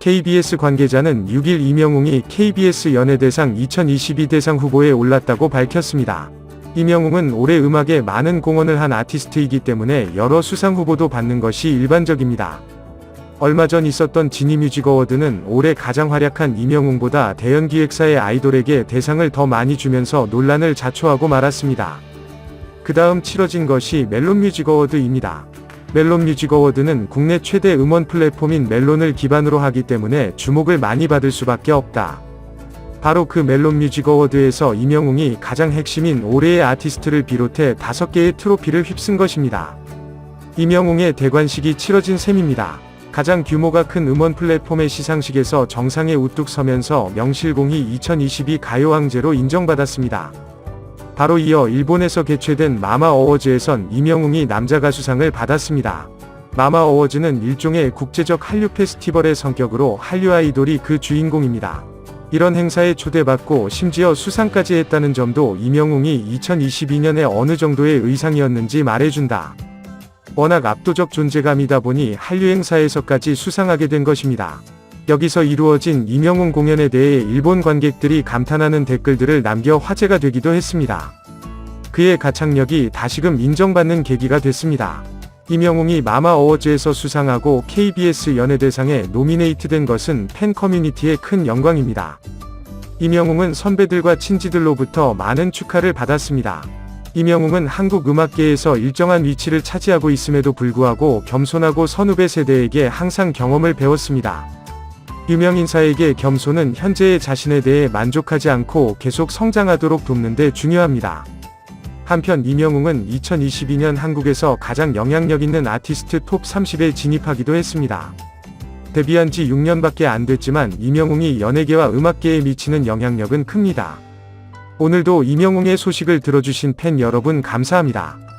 KBS 관계자는 6일 이명웅이 KBS 연예대상 2022 대상 후보에 올랐다고 밝혔습니다. 이명웅은 올해 음악에 많은 공헌을 한 아티스트이기 때문에 여러 수상 후보도 받는 것이 일반적입니다. 얼마 전 있었던 지니 뮤직 어워드는 올해 가장 활약한 이명웅보다 대형 기획사의 아이돌에게 대상을 더 많이 주면서 논란을 자초하고 말았습니다. 그 다음 치러진 것이 멜론 뮤직 어워드입니다. 멜론 뮤직 어워드는 국내 최대 음원 플랫폼인 멜론을 기반으로 하기 때문에 주목을 많이 받을 수밖에 없다. 바로 그 멜론 뮤직 어워드에서 이명웅이 가장 핵심인 올해의 아티스트를 비롯해 다섯 개의 트로피를 휩쓴 것입니다. 이명웅의 대관식이 치러진 셈입니다. 가장 규모가 큰 음원 플랫폼의 시상식에서 정상에 우뚝 서면서 명실공히 2022 가요왕제로 인정받았습니다. 바로 이어 일본에서 개최된 마마 어워즈에선 이명웅이 남자 가수상을 받았습니다. 마마 어워즈는 일종의 국제적 한류 페스티벌의 성격으로 한류 아이돌이 그 주인공입니다. 이런 행사에 초대받고 심지어 수상까지 했다는 점도 이명웅이 2022년에 어느 정도의 의상이었는지 말해준다. 워낙 압도적 존재감이다 보니 한류 행사에서까지 수상하게 된 것입니다. 여기서 이루어진 이명웅 공연에 대해 일본 관객들이 감탄하는 댓글들을 남겨 화제가 되기도 했습니다. 그의 가창력이 다시금 인정받는 계기가 됐습니다. 이명웅이 마마 어워즈에서 수상하고 KBS 연예대상에 노미네이트된 것은 팬 커뮤니티의 큰 영광입니다. 이명웅은 선배들과 친지들로부터 많은 축하를 받았습니다. 이명웅은 한국 음악계에서 일정한 위치를 차지하고 있음에도 불구하고 겸손하고 선후배 세대에게 항상 경험을 배웠습니다. 유명 인사에게 겸손은 현재의 자신에 대해 만족하지 않고 계속 성장하도록 돕는 데 중요합니다. 한편 이명웅은 2022년 한국에서 가장 영향력 있는 아티스트 톱 30에 진입하기도 했습니다. 데뷔한 지 6년밖에 안 됐지만 이명웅이 연예계와 음악계에 미치는 영향력은 큽니다. 오늘도 이명웅의 소식을 들어주신 팬 여러분 감사합니다.